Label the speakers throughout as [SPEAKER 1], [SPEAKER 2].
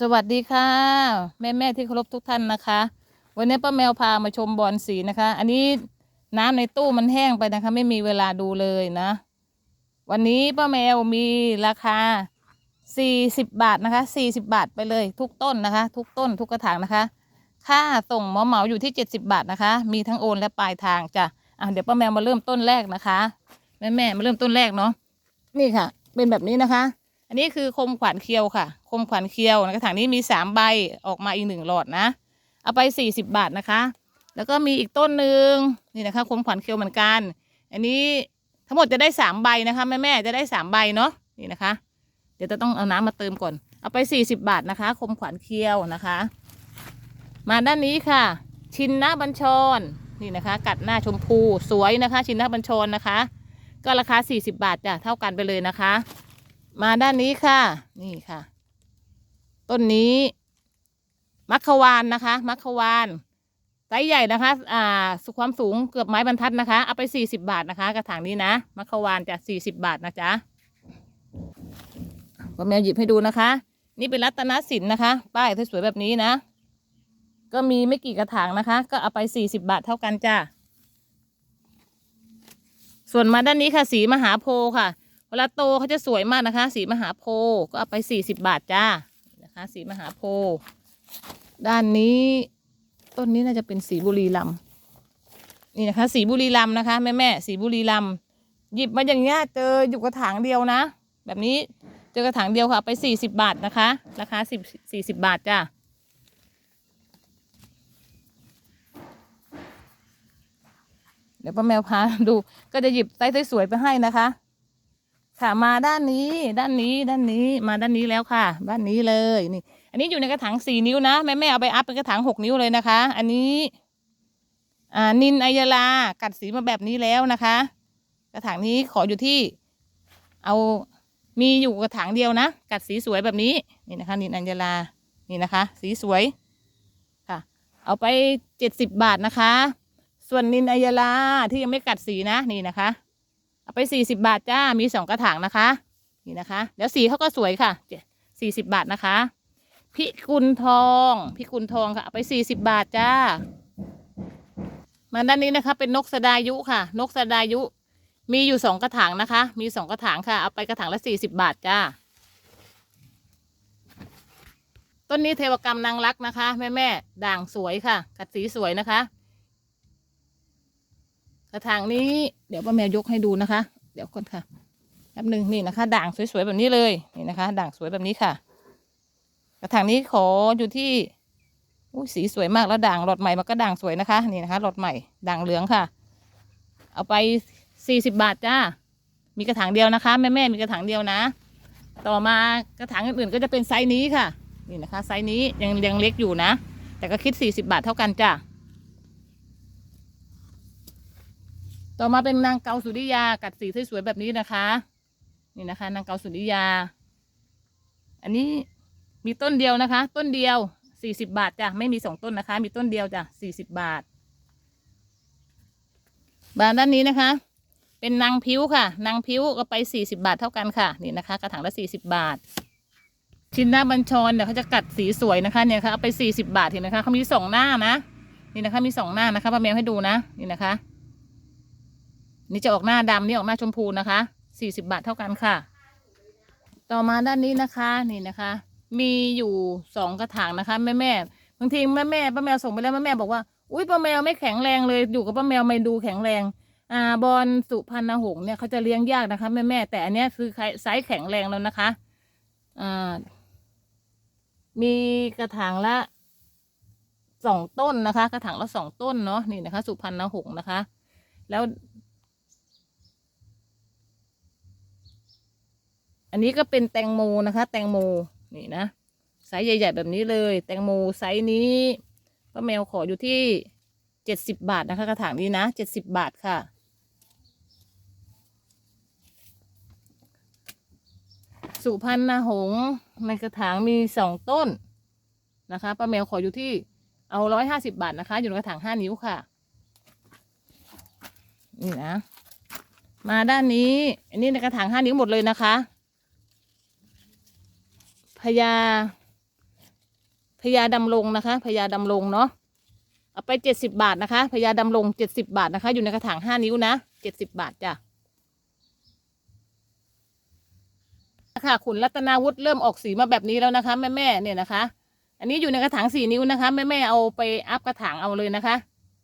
[SPEAKER 1] สวัสดีค่ะ แม่แม่ที่เคารพทุกท่านนะคะ วันนี้ป้าแมวพามาชมบอลสีนะคะ อันนี้น้ำในตู้มันแห้งไปนะคะ ไม่มีเวลาดูเลยนะ วันนี้ป้าแมวมีราคา40บบาทนะคะ40บาทไปเลย ทุกต้นนะคะ ทุกต้นทุกกระถางนะคะ ค่าส่งหมาเหมาอยู่ที่70บาทนะคะ มีทั้งโอนและปลายทางจ้ะอะเดี๋ยวป้าแมวมาเริ่มต้นแรกนะคะ แม่แม่มาเริ่มต้นแรกเนาะนี่ค่ะ เป็นแบบนี้นะคะ นนี้คือคมขวัญเคียวค่ะ คมขวัญเคียวในกระถางนี้มีสามใบออกมาอีกหนึ่งหลอดนะ เอาไปสี่สิบบาทนะคะ แล้วก็มีอีกต้นหนึ่งนี่นะคะ คมขวัญเคียวเหมือนกัน อันนี้ทั้งหมดจะได้สามใบนะคะแม่แม่จะได้สามใบเนาะนี่นะคะ เดี๋ยวจะต้องเอาน้ำมาเติมก่อน เอาไปสี่สิบบาทนะคะ คมขวัญเคียวนะคะ มาด้านนี้ค่ะ ชินนะบัญชรนี่นะคะ กัดหน้าชมพูสวยนะคะ ชินนะบัญชรนะคะ ก็ราคาสี่สิบบาทจ้ะเท่ากันไปเลยนะคะ มาด้านนี้ค่ะ นี่ค่ะ ต้นนี้มัคควานนะคะ มัคควานไซส์ใหญ่นะคะ อ่า สุความสูงเกือบไม้บรรทัดนะคะ เอาไปสี่สิบาทนะคะ กระถางนี้นะ มัคควานจะสี่สิบบาทนะจ๊ะก็แมวหยิบให้ดูนะคะ นี่เป็นรัตนสินนะคะ ป้ายสวยๆแบบนี้นะ ก็มีไม่กี่กระถางนะคะ ก็เอาไปสี่สิบาทเท่ากันจ้าส่วนมาด้านนี้ค่ะ สีมหาโพธิ์ค่ะ วลาโตเขาจะสวยมากนะคะ สีมหาโพธิ์ก็เอาไปสี่สิบบาทจ้านะคะ สีมหาโพธิ์ด้านนี้ต้นนี้น่าจะเป็นสีบุรีลำนี่นะคะ สีบุรีลำนะคะแม่แม่สีบุรีลำหยิบมาอย่างเงี้ยเจออยู่กระถางเดียวนะ แบบนี้เจอกระถางเดียวค่ะเอาไปสี่สิบาทนะคะ ราคาสิบสี่สิบาทจ้าเดี๋ยวป้าแมวพาดูก็จะหยิบไซส์สวยๆไปให้นะคะ ค่ะมาด้านนี้ด้านนี้ด้านนี้มาด้านนี้แล้วค่ะด้านนี้เลยนี่ อันนี้อยู่ในกระถางสี่นิ้วนะแม่แม่เอาไปอัพเป็นกระถางหกนิ้วเลยนะคะ อันนี้ อ่านินอัยลากัดสีมาแบบนี้แล้วนะคะ กระถางนี้ขออยู่ที่ เอามีอยู่กระถางเดียวนะกัดสีสวยแบบนี้นี่นะคะ นินอัญลานี่นะคะ สีสวยค่ะ เอาไปเจ็ดสิบบาทนะคะ ส่วนนินอัยลาที่ยังไม่กัดสีนะนี่นะคะ เอาไปสี่สิบาทจ้า มีสองกระถางนะคะ นี่นะคะ เดี๋ยวสีเขาก็สวยค่ะสี่สิบาทนะคะ พิกุลทอง พิกุลทองค่ะเอาไปสี่สิบาทจ้า มาด้านนี้นะคะ เป็นนกสดายุค่ะ นกสดายุ มีอยู่สองกระถางนะคะ มีสองกระถางค่ะ เอาไปกระถางละสี่สิบาทจ้า ต้นนี้เทวกรรมนางรักนะคะ แม่แม่ด่างสวยค่ะ กัดสีสวยนะคะ กระถางนี้เดี๋ยวป้าแมวยกให้ดูนะคะ เดี๋ยวก่อนค่ะแป๊บหนึ่งนี่นะคะ ด่างสวยๆแบบนี้เลยนี่นะคะ ด่างสวยแบบนี้ค่ะ กระถางนี้ขออยู่ที่อุ้ยสีสวยมากแล้วด่างหลอดใหม่มันก็ด่างสวยนะคะนี่นะคะหลอดใหม่ด่างเหลืองค่ะ เอาไปสี่สิบบาทจ้ามีกระถางเดียวนะคะ แม่แม่ๆมีกระถางเดียวนะ ต่อมากระถางอื่นๆก็จะเป็นไซส์นี้ค่ะ นี่นะคะ ไซส์นี้ยังยังเล็กอยู่นะ แต่ก็คิดสี่สิบาทเท่ากันจ้า ต่อมาเป็นนางเกาสุริยากัดสีสวยๆแบบนี้นะคะ นี่นะคะ นางเกาสุริยา อันนี้มีต้นเดียวนะคะ ต้นเดียวสี่สิบาทจ้ะไม่มีสองต้นนะคะ มีต้นเดียวจ้ะสี่สิบบาท บานด้านนี้นะคะ เป็นนางพิ้วค่ะ นางพิ้วก็ไปสี่สิบาทเท่ากันค่ะนี่นะคะ กระถางละสี่สิบาท ชินหน้าบัญชรเดี๋ยวเขาจะกัดสีสวยนะคะเนี่ยค่ะเอาไปสี่สิบาทเห็นไหมคะเขามีสองหน้านะนี่นะคะมีสองหน้านะคะป้าแมวให้ดูนะนี่นะคะ นี่จะออกหน้าดำนี่ออกหน้าชมพูนะคะสี่สิบาทเท่ากันค่ะ ต่อมาด้านนี้นะคะนี่นะคะ มีอยู่สองกระถางนะคะแม่แม่บางทีแม่แม่ป้าแมวส่งไปแล้วแม่แม่บอกว่าอุ้ยป้าแมวไม่แข็งแรงเลยอยู่กับป้าแมวไม่ดูแข็งแรงอ่าบอลสุพรรณหงส์เนี่ยเขาจะเลี้ยงยากนะคะแม่แม่แต่อันเนี้ยคือไซส์แข็งแรงแล้วนะคะอ่ามีกระถางละสองต้นนะคะ กระถางละสองต้นเนาะนี่นะคะ สุพรรณหงส์นะคะ แล้ว อันนี้ก็เป็นแตงโมนะคะ แตงโมนี่นะไซส์ใหญ่ ๆ แบบนี้เลย แตงโมไซส์นี้ป้าแมวขออยู่ที่เจ็ดสิบบาทนะคะ กระถางนี้นะเจ็ดสิบบาทค่ะ สุพรรณหงส์ในกระถางมีสองต้นนะคะป้าแมวขออยู่ที่เอาร้อยห้าสิบาทนะคะ อยู่ในกระถางห้านิ้วค่ะ นี่นะ มาด้านนี้ อันนี้ในกระถางห้านิ้วหมดเลยนะคะ พญาพญาดำรงนะคะพญาดำรงเนาะเอาไปเจ็ดสิบาทนะคะพญาดำรงเจ็ดสิบาทนะคะ อยู่ในกระถางห้านิ้วนะเจ็ดสิบาทจ้ะค่ะขุนรัตนาวุฒิเริ่มออกสีมาแบบนี้แล้วนะคะ แม่แม่ๆเนี่ยนะคะ อันนี้อยู่ในกระถางสี่นิ้วนะคะ แม่แม่ๆเอาไปอัพกระถางเอาเลยนะคะ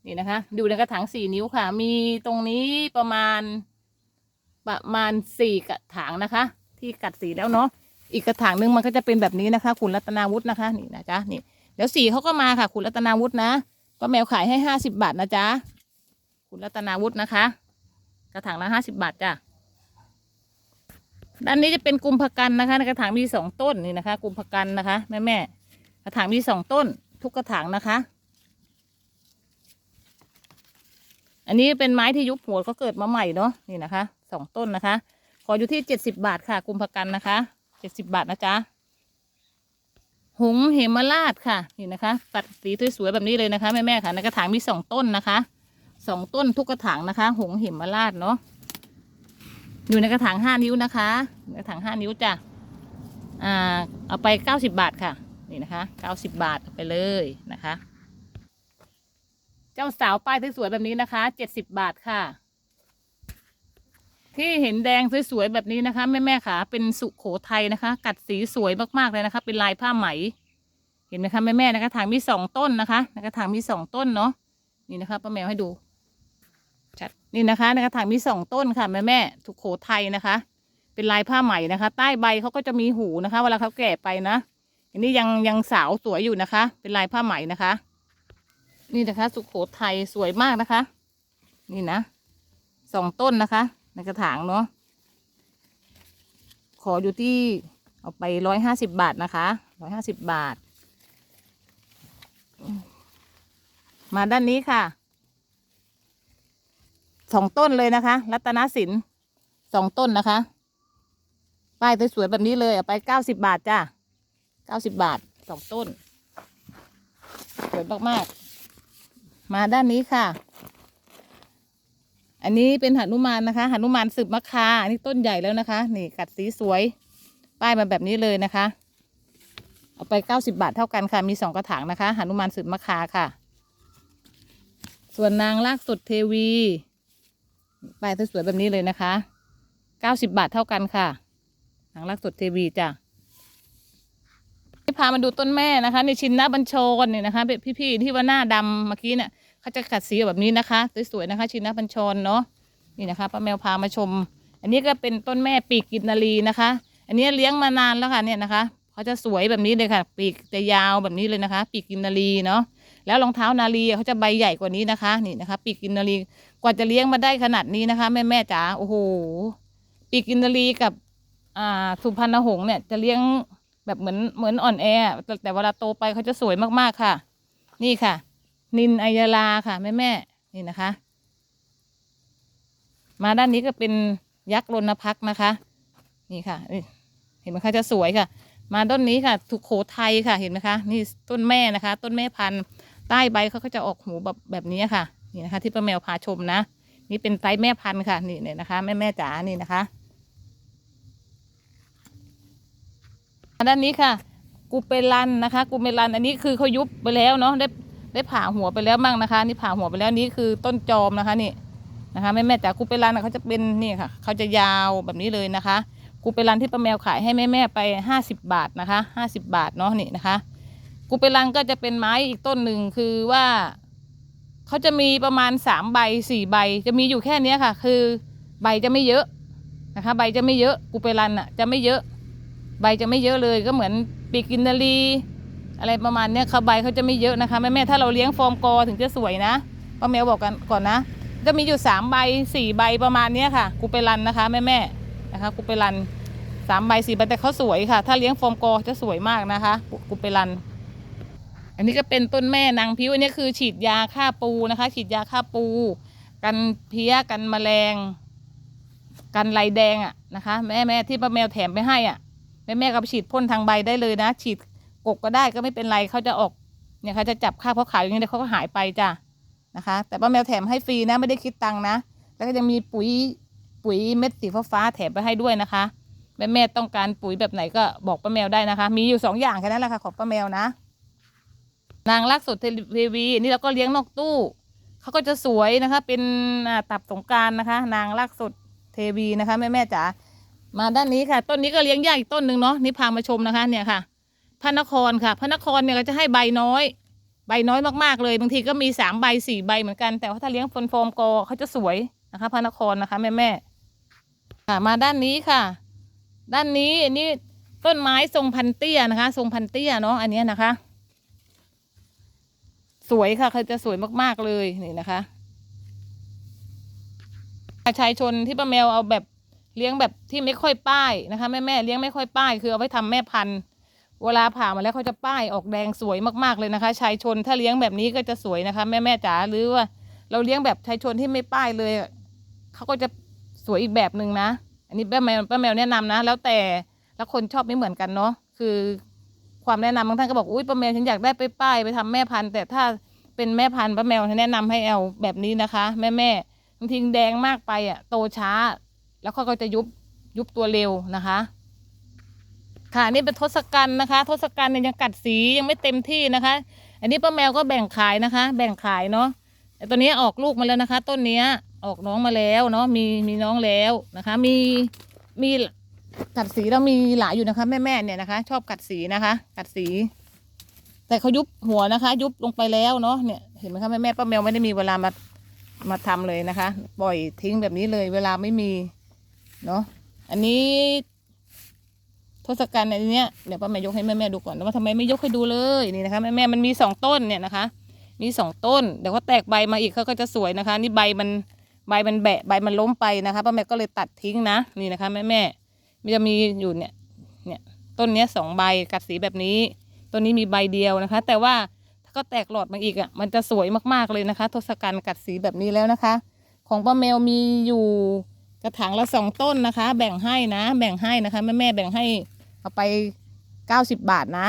[SPEAKER 1] นี่นะคะอยู่ในกระถางสี่นิ้วค่ะ มีตรงนี้ประมาณประมาณสี่กระถางนะคะ ที่กัดสีแล้วเนาะ อีกกระถางหนึงมันก็จะเป็นแบบนี้นะคะ คุณรัตนาวุฒินะคะนี่นะจ๊ะนี่เดี๋ยวสีเขาก็มาค่ะ คุณรัตนาวุฒินะป้าแมวขายให้ห้าสิบบาทนะจ๊ะคุณรัตนาวุฒินะคะ กระถางละห้าสิบบาทจ้ะด้านนี้จะเป็นกุมภกันนะคะในกระถางมีสองต้นนี่นะคะ กุมภกันนะคะแม่แม่กระถางมีสองต้น ทุกกระถางนะคะ อันนี้เป็นไม้ที่ยุบหัวก็เกิดมาใหม่เนาะนี่นะคะสองต้นนะคะ ขออยู่ที่เจ็ดสิบาทค่ะ กุมภกันนะคะ เจ็ดสิบบาทนะจ๊ะหงเหมราชค่ะนี่นะคะ ตัดสีสวยๆแบบนี้เลยนะคะแม่ๆค่ะในกระถางมีสองต้นนะคะสองต้นทุกกระถางนะคะ หงเหมราชเนาะอยู่ในกระถางห้านิ้วนะคะกระถางห้านิ้วจ้ะอ่าเอาไปเก้าสิบาทค่ะ นี่นะคะเก้าสิบบาทเอาไปเลยนะคะ เจ้าสาวป้ายสวยๆแบบนี้นะคะเจ็ดสิบบาทค่ะ ที่เห็นแดงสวยๆแบบนี้นะคะแม่ๆค่ะเป็นสุโขทัยนะคะ กัดสีสวยมากๆเลยนะคะ เป็นลายผ้าไหม เห็นไหมคะแม่ๆนะคะถางมีสองต้นนะคะในกระถางมีสองต้นเนาะนี่นะคะป้าแมวให้ดูชัดนี่นะคะในกระถางมีสองต้นค่ะแม่ๆสุโขทัยนะคะ เป็นลายผ้าไหมนะคะ ใต้ใบเขาก็จะมีหูนะคะ เวลาเขาแก่ไปนะอันนี้ยังยังสาวสวยอยู่นะคะ เป็นลายผ้าไหมนะคะ นี่นะคะ สุโขทัยสวยมากนะคะ นี่นะสองต้นนะคะ ในกระถางเนาะขออยู่ที่เอาไปร้อยห้าสิบบาทนะคะร้อยห้าสิบบาท มาด้านนี้ค่ะสองต้นเลยนะคะ รัตนสินสองต้นนะคะ ป้ายสวยๆแบบนี้เลยเอาไปเก้าสิบบาทจ้าเก้าสิบบาทสองต้นสวยมากๆ มาด้านนี้ค่ะ อันนี้เป็นหนุมานนะคะหนุมานสืบมะคาอันนี้ต้นใหญ่แล้วนะคะ นี่กัดสีสวย ป้ายมาแบบนี้เลยนะคะ เอาไปเก้าสิบาทเท่ากันค่ะ มีสองกระถางนะคะหนุมานสืบมะคาค่ะ ส่วนนางลากสุดเทวี ป้ายสวยๆแบบนี้เลยนะคะเก้าสิบาทเท่ากันค่ะ นางลากสุดเทวีจ้ะพามาดูต้นแม่นะคะในชินนาบัญชรเนี่ยนะคะพี่ๆที่ว่าหน้าดำเมื่อกี้เนี่ย เขาจะกัดสีแบบนี้นะคะสวยๆนะคะ ชินนาบัญชรเนาะนี่นะคะป้าแมวพามาชม อันนี้ก็เป็นต้นแม่ปีกกินนารีนะคะ อันนี้เลี้ยงมานานแล้วค่ะเนี่ยนะคะเขาจะสวยแบบนี้เลยค่ะ ปีกจะยาวแบบนี้เลยนะคะ ปีกกินนารีเนาะแล้วรองเท้านารีเขาจะใบใหญ่กว่านี้นะคะ นี่นะคะ ปีกกินนารีกว่าจะเลี้ยงมาได้ขนาดนี้นะคะ แม่แม่จ๋าโอ้โหปีกกินนารีกับอ่าสุพรรณหงส์เนี่ยจะเลี้ยงแบบเหมือนเหมือนอ่อนแอแต่แต่เวลาโตไปเขาจะสวยมากๆค่ะ นี่ค่ะ นินอัยลาค่ะแม่แม่นี่นะคะ มาด้านนี้ก็เป็นยักษ์รณพักนะคะ นี่ค่ะเห็นไหมคะจะสวยค่ะ มาต้นนี้ค่ะทุกโขไทยค่ะเห็นไหมคะนี่ต้นแม่นะคะ ต้นแม่พันธุ์ใต้ใบเขาก็จะออกหูแบบแบบนี้ค่ะ นี่นะคะ ที่ป้าแมวพาชมนะ นี่เป็นไซส์แม่พันธุ์ค่ะ นี่เนี่ยนะคะ แม่แม่จ๋านี่นะคะมาด้านนี้ค่ะกูเปรันนะคะกูเมรันอันนี้คือเขายุบไปแล้วเนาะได้ ได้ผ่าหัวไปแล้วมั่งนะคะ นี่ผ่าหัวไปแล้วนี่คือต้นจอมนะคะนี่นะคะแม่แม่ๆจากกูเปรันนะเขาจะเป็นนี่ค่ะ เขาจะยาวแบบนี้เลยนะคะกูเปรันที่ป้าแมวขายให้แม่แม่ไปห้าสิบบาทนะคะห้าสิบบาทเนาะนี่นะคะกูเปรันก็จะเป็นไม้อีกต้นหนึ่งคือว่าเขาจะมีประมาณสามใบสี่ใบจะมีอยู่แค่เนี้ยค่ะ คือใบจะไม่เยอะนะคะ ใบจะไม่เยอะกูเปรันอะจะไม่เยอะ ใบจะไม่เยอะเลยก็เหมือนปีกินนารี อะไรประมาณเนี้ยค่ะใบเขาจะไม่เยอะนะคะแม่แม่ถ้าเราเลี้ยงฟอร์มกอถึงจะสวยนะป้าแมวบอกกันก่อนนะ จะมีอยู่สามใบสี่ใบประมาณเนี้ยค่ะกูไปรันนะคะแม่แม่นะคะกูไปรันสามใบสี่ใบแต่เขาสวยค่ะ ถ้าเลี้ยงฟอร์มกอจะสวยมากนะคะกูไปรัน อันนี้ก็เป็นต้นแม่นางพิ้วอันนี้คือฉีดยาฆ่าปูนะคะ ฉีดยาฆ่าปู กันเพี้ยกันแมลง กันลายแดงอะนะคะ แม่แม่ที่ป้าแมวแถมไปให้อะแม่แม่ก็ไปฉีดพ่นทางใบได้เลยนะ ฉีด กกก็ได้ก็ไม่เป็นไรเขาจะออกเนี่ยเขาจะจับค่าบเขาขายอย่างนี้เดี๋ยเขาก็หายไปจ้ะนะคะ แต่ป้าแมวแถมให้ฟรีนะไม่ได้คิดตังค์นะ แล้วก็จะมีปุ๋ยปุ๋ยเม็ดสีฟ้าๆแถมไปให้ด้วยนะคะแม่แม่ต้องการปุ๋ยแบบไหนก็บอกป้าแมวได้นะคะ มีอยู่สองอย่างแค่นั้นแหละค่ะของป้าแมวนะ นางรักสดเทวีนี่เราก็เลี้ยงนอกตู้เขาก็จะสวยนะคะ เป็นอ่าตับสงการนะคะ นางรักสดเทวีนะคะแม่แม่จ๋ามาด้านนี้ค่ะ ต้นนี้ก็เลี้ยงยากอีกต้นหนึ่งเนาะนี่พามาชมนะคะเนี่ยค่ะ พระนครค่ะ พระนครเนี่ยก็จะให้ใบน้อย ใบน้อยมากๆเลย บางทีก็มีสามใบสี่ใบเหมือนกัน แต่ว่าถ้าเลี้ยงฟนโฟมกอเขาจะสวยนะคะ พระนครนะคะ แม่แม่ๆค่ะมาด้านนี้ค่ะ ด้านนี้อันนี้ต้นไม้ทรงพันเตี้ยนะคะ ทรงพันเตี้ยเนาะอันนี้นะคะ สวยค่ะเขาจะสวยมากๆเลยนี่นะคะชายชนที่ป้าแมวเอาแบบเลี้ยงแบบที่ไม่ค่อยป้ายนะคะแม่แม่ๆเลี้ยงไม่ค่อยป้าย คือเอาไว้ทำแม่พันธุ์ เวลาผ่ามาแล้วเขาจะป้ายออกแดงสวยมากๆเลยนะคะ ชายชนถ้าเลี้ยงแบบนี้ก็จะสวยนะคะ แม่แม่จ๋าหรือว่า เราเลี้ยงแบบชายชนที่ไม่ป้ายเลยเขาก็จะสวยอีกแบบหนึ่งนะ อันนี้ป้าแมวป้าแมวแนะนำนะ แล้วแต่แล้วคนชอบไม่เหมือนกันเนาะคือความแนะนำบางท่านก็บอกอุ้ยป้าแมวฉันอยากได้ไปป้ายไปทำแม่พันธุ์ แต่ถ้าเป็นแม่พันธุ์ป้าแมวฉันแนะนำให้เอาแบบนี้นะคะ แม่แม่บางทีแดงมากไปอะโตช้า แล้วเขาก็จะยุบยุบตัวเร็วนะคะ ค่ะนี่เป็นทศกัณฐ์นะคะ ทศกัณฐ์เนี่ยยังกัดสียังไม่เต็มที่นะคะ อันนี้ป้าแมวก็แบ่งขายนะคะ แบ่งขายเนาะแต่ตัวนี้ออกลูกมาแล้วนะคะ ต้นเนี้ยออกน้องมาแล้วเนาะมีมีน้องแล้วนะคะ มีมีกัดสีแล้วมีหลายอยู่นะคะ แม่แม่เนี่ยนะคะ ชอบกัดสีนะคะ กัดสี แต่เขายุบหัวนะคะ ยุบลงไปแล้วเนาะเนี่ยเห็นไหมคะแม่แม่ป้าแมวไม่ได้มีเวลามามาทำเลยนะคะ ปล่อยทิ้งแบบนี้เลย เวลาไม่มีเนาะอันนี้ ศกัณฐ์อันเนี้ยเดี๋ยวป้าแม่ยกให้แม่แม่ดูก่อนว่าทำไมไม่ยกให้ดูเลยนี่นะคะแม่แม่มันมีสองต้นเนี่ยนะคะ มีสองต้นเดี๋ยวเขาแตกใบมาอีกเขาก็จะสวยนะคะ นี่ใบมันใบมันแบะใบมันล้มไปนะคะป้าแม่ก็เลยตัดทิ้งนะนี่นะคะแม่แม่มันจะมีอยู่เนี่ยเนี่ยต้นเนี้ยสองใบกัดสีแบบนี้ต้นนี้มีใบเดียวนะคะ แต่ว่าถ้าก็แตกหลอดมาอีกอะมันจะสวยมากๆเลยนะคะ ทศกัณฐ์กัดสีแบบนี้แล้วนะคะ ของป้าแมวมีอยู่กระถางละสองต้นนะคะ แบ่งให้นะ แบ่งให้นะคะแม่แม่แบ่งให้ เอาไปเก้าสิบบาทนะ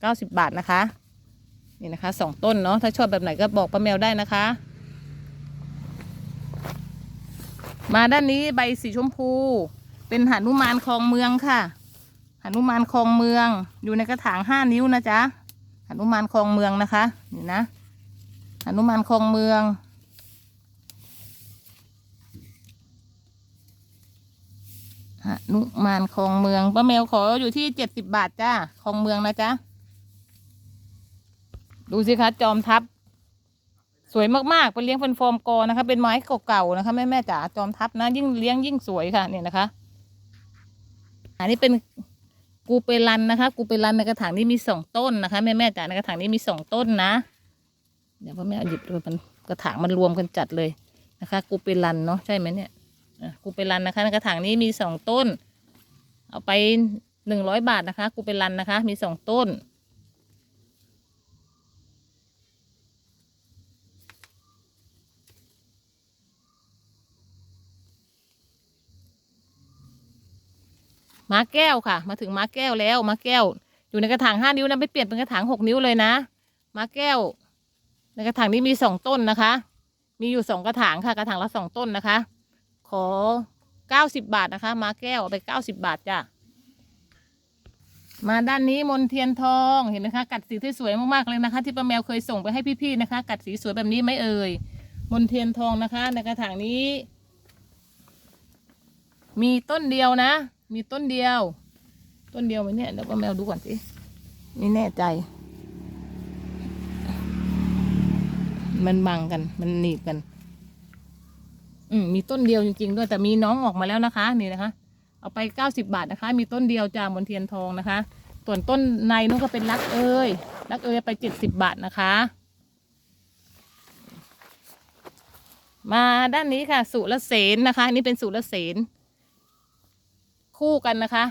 [SPEAKER 1] เก้าสิบบาทนะคะ นี่นะคะสองต้นเนาะถ้าชอบแบบไหนก็บอกป้าแมวได้นะคะ มาด้านนี้ใบสีชมพู เป็นหานุมานคลองเมืองค่ะหานุมานคลองเมือง อยู่ในกระถางห้านิ้วนะจ๊ะหานุมานคลองเมืองนะคะนี่นะหานุมานคลองเมือง นุมานคลองเมืองป้าแมวขออยู่ที่เจ็ดสิบบาทจ้าคลองเมืองนะจ๊ะ ดูสิคะจอมทัพ สวยมากๆเป็นเลี้ยงเป็นฟอร์มกอนะคะ เป็นไม้เก่าๆนะคะแม่แม่จ๋าจอมทัพนะ ยิ่งเลี้ยงยิ่งสวยค่ะ เนี่ยนะคะ อันนี้เป็นกูเปรันนะคะ กูเปรันในกระถางนี้มีสองต้นนะคะแม่แม่จ๋าในกระถางนี้มีสองต้นนะเดี๋ยวพ่อแม่หยิบมันกระถางมันรวมกันจัดเลยนะคะ กูเปรันเนาะใช่ไหมเนี่ย กูเป็นรันนะคะในกระถางนี้มีสองต้น เอาไปหนึ่งร้อยบาทนะคะ กูเป็นรันนะคะ มีสองต้น มาแก้วค่ะ มาถึงมาแก้วแล้วมาแก้ว อยู่ในกระถางห้านิ้วนะไม่เปลี่ยนเป็นกระถางหกนิ้วเลยนะมาแก้ว ในกระถางนี้มีสองต้นนะคะ มีอยู่สองกระถางค่ะ กระถางละสองต้นนะคะ ขอเก้าสิบบาทนะคะ มาแก้วไปเก้าสิบบาทจ้ะ มาด้านนี้มนเทียนทองเห็นไหมคะ กัดสีที่สวยมากๆเลยนะคะ ที่ป้าแมวเคยส่งไปให้พี่ๆนะคะ กัดสีสวยแบบนี้ไม่เอ่ยมนเทียนทองนะคะ ในกระถางนี้ มีต้นเดียวนะ มีต้นเดียว ต้นเดียวไหมเนี่ยเดี๋ยวป้าแมวดูก่อนสิไม่แน่ใจ มันบังกันมันหนีบกัน อืมมีต้นเดียวจริงๆด้วยแต่มีน้องออกมาแล้วนะคะ นี่นะคะ เอาไปเก้าสิบาทนะคะ มีต้นเดียวจามบนเทียนทองนะคะ ส่วนต้นในนู้นก็เป็นรักเอ้ยรักเอ้ยไปเจ็ดสิบบาทนะคะ มาด้านนี้ค่ะ สุรเสนนะคะอันนี่เป็นสุรเสนคู่กันนะคะ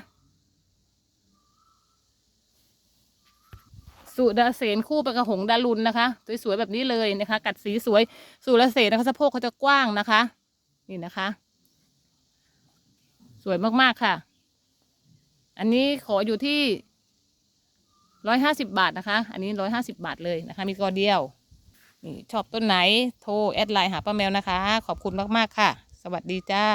[SPEAKER 1] สุรเสนคู่ไปกับหงดารุนนะคะ สวยๆแบบนี้เลยนะคะ กัดสีสวยสุรเสนนะคะสะโพกเขาจะกว้างนะคะ นี่นะคะ สวยมากๆค่ะ อันนี้ขออยู่ที่ร้อยห้าสิบบาทนะคะ อันนี้ร้อยห้าสิบาทเลยนะคะ มีกอเดียวนี่ชอบต้นไหนโทรแอดไลน์หาป้าแมวนะคะ ขอบคุณมากๆค่ะ สวัสดีจ้า